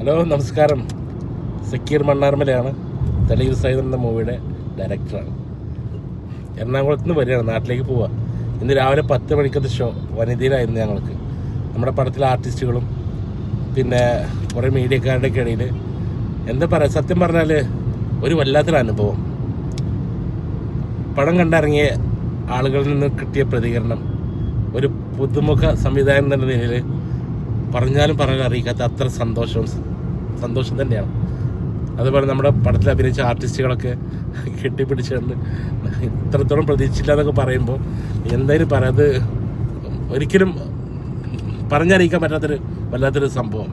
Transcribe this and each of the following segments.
Hello നമസ്കാരം. സക്കീർ മണ്ണാർമലയാണ്. തെളിവ് സൈദ് എന്ന മൂവിയുടെ ഡയറക്ടറാണ്. എറണാകുളത്ത് നിന്ന് വരികയാണ് നാട്ടിലേക്ക് പോവുക. ഇന്ന് രാവിലെ പത്ത് മണിക്കത്തെ ഷോ വനിതയിലായിരുന്നു ഞങ്ങൾക്ക്. നമ്മുടെ പടത്തിലെ ആർട്ടിസ്റ്റുകളും പിന്നെ കുറേ മീഡിയക്കാരുടെ ഒക്കെ ഇടയിൽ എന്താ പറയുക സത്യം പറഞ്ഞാൽ ഒരു വല്ലാത്തൊരു അനുഭവം. പടം കണ്ടിറങ്ങിയ ആളുകളിൽ നിന്ന് കിട്ടിയ പ്രതികരണം ഒരു പുതുമുഖ സംവിധായകൻ എന്ന നിലയിൽ പറഞ്ഞാലും പറയാൻ അറിയിക്കാത്ത അത്ര സന്തോഷവും സന്തോഷം തന്നെയാണ്. അതുപോലെ നമ്മുടെ പടത്തിൽ അഭിനയിച്ച ആർട്ടിസ്റ്റുകളൊക്കെ കെട്ടിപ്പിടിച്ചുകൊണ്ട് ഇത്രത്തോളം പ്രതീക്ഷിച്ചില്ല എന്നൊക്കെ പറയുമ്പോൾ എന്തായാലും പറയാം അത് ഒരിക്കലും പറഞ്ഞറിയിക്കാൻ പറ്റാത്തൊരു വല്ലാത്തൊരു സംഭവം.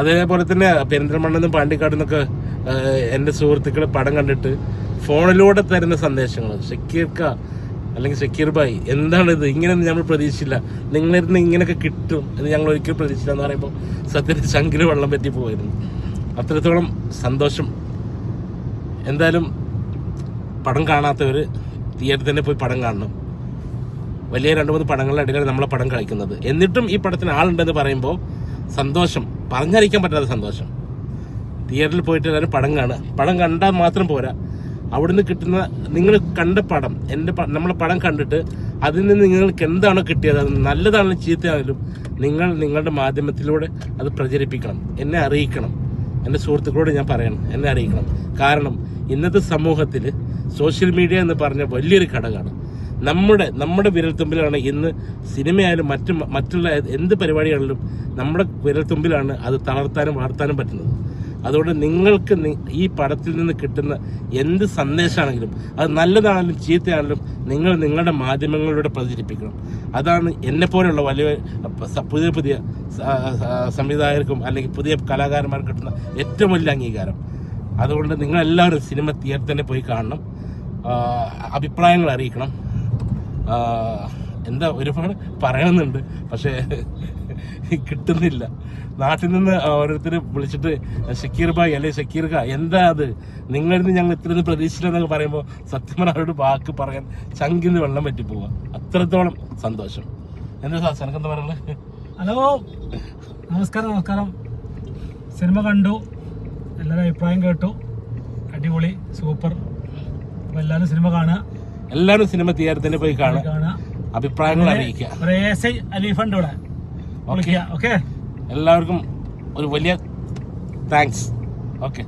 അതേപോലെ തന്നെ പെരിന്തൽമണ്ണിൽ നിന്നും പാണ്ടിക്കാട് നിന്നൊക്കെ എന്റെ സുഹൃത്തുക്കൾ പടം കണ്ടിട്ട് ഫോണിലൂടെ തരുന്ന സന്ദേശങ്ങൾ ഷക്കീർക്ക അല്ലെങ്കിൽ ഷക്കീർ ഭായ് എന്താണിത് ഇങ്ങനെയൊന്നും നമ്മൾ പ്രതീക്ഷിച്ചില്ല. നിങ്ങളിരുന്ന് ഇങ്ങനെയൊക്കെ കിട്ടും എന്ന് ഞങ്ങൾ ഒരിക്കലും പ്രതീക്ഷിച്ചില്ല എന്ന് പറയുമ്പോൾ സത്യത്തിൽ ശങ്കിൽ വെള്ളം പറ്റി പോയിരുന്നു അത്രത്തോളം സന്തോഷം. എന്തായാലും പടം കാണാത്തവർ തിയേറ്ററിൽ തന്നെ പോയി പടം കാണണം. വലിയ രണ്ട് മൂന്ന് പടങ്ങളുടെ ഇടയിലാണ് നമ്മളെ പടം കളിക്കുന്നത് എന്നിട്ടും ഈ പടത്തിന് ആളുണ്ടെന്ന് പറയുമ്പോൾ സന്തോഷം. പറഞ്ഞറിയിക്കാൻ പറ്റാത്ത സന്തോഷം. തിയേറ്ററിൽ പോയിട്ട് എല്ലാവരും പടം കാണുക. പടം കണ്ടാൽ മാത്രം പോരാ. അവിടുന്ന് കിട്ടുന്ന നിങ്ങൾ കണ്ട പടം എന്റെ നമ്മളെ പടം കണ്ടിട്ട് അതിൽ നിന്ന് നിങ്ങൾക്ക് എന്താണോ കിട്ടിയത് അത് നല്ലതാണെങ്കിലും ചീത്തയാണെങ്കിലും നിങ്ങൾ നിങ്ങളുടെ മാധ്യമത്തിലൂടെ അത് പ്രചരിപ്പിക്കണം എന്നെ അറിയിക്കണം. എന്റെ സുഹൃത്തുക്കളോട് ഞാൻ പറയണം എന്നെ അറിയിക്കണം. കാരണം ഇന്നത്തെ സമൂഹത്തിൽ സോഷ്യൽ മീഡിയ എന്ന് പറഞ്ഞ വലിയൊരു ഘടകമാണ്. നമ്മുടെ നമ്മുടെ വിരൽത്തുമ്പിലാണ് ഇന്ന് സിനിമയായാലും മറ്റു മറ്റുള്ള എന്ത് പരിപാടിയാണെങ്കിലും നമ്മുടെ വിരൽത്തുമ്പിലാണ് അത് തളർത്താനും വളർത്താനും പറ്റുന്നത്. അതുകൊണ്ട് നിങ്ങൾക്ക് ഈ പടത്തിൽ നിന്ന് കിട്ടുന്ന എന്ത് സന്ദേശമാണെങ്കിലും അത് നല്ലതാണെങ്കിലും ചീത്തയാണെങ്കിലും നിങ്ങൾ നിങ്ങളുടെ മാധ്യമങ്ങളിലൂടെ പ്രചരിപ്പിക്കണം. അതാണ് എന്നെ പോലെയുള്ള വലിയ പുതിയ പുതിയ സംവിധായകർക്കും അല്ലെങ്കിൽ പുതിയ കലാകാരന്മാർക്ക് കിട്ടുന്ന ഏറ്റവും വലിയ അംഗീകാരം. അതുകൊണ്ട് നിങ്ങളെല്ലാവരും സിനിമ തിയേറ്ററിൽ പോയി കാണണം. അഭിപ്രായങ്ങൾ അറിയിക്കണം. എന്താ ഒരുപാട് പറയണമെന്നുണ്ട്. പക്ഷേ കിട്ടുന്നില്ല. നാട്ടിൽ നിന്ന് ഓരോരുത്തർ വിളിച്ചിട്ട് ഷക്കീർ ഭായ് അല്ലെ ഷക്കീർ ഖാ എന്താ അത്? നിങ്ങളിൽ നിന്ന് ഞങ്ങൾ ഇത്രയൊന്നും പ്രതീക്ഷിച്ചില്ലെന്നൊക്കെ പറയുമ്പോൾ സത്യം അവരോട് വാക്ക് പറയാൻ ചങ്കിന്ന് വെള്ളം പറ്റി പോവുക അത്രത്തോളം സന്തോഷം. എന്താ സാർ എനക്കെന്താ പറയുന്നത് ഹലോ നമസ്കാരം നമസ്കാരം. സിനിമ കണ്ടു എല്ലാവരും അഭിപ്രായം കേട്ടു. അടിപൊളി സൂപ്പർ. അപ്പൊ എല്ലാവരും സിനിമ കാണുക. എല്ലാവരും സിനിമ തിയേറ്ററിൽ പോയി കാണുക. അഭിപ്രായങ്ങൾ അറിയിക്കുക. അലീഫുണ്ട് ഇവിടെ. ഓക്കെ. എല്ലാവർക്കും ഒരു വലിയ താങ്ക്സ്. ഓക്കെ.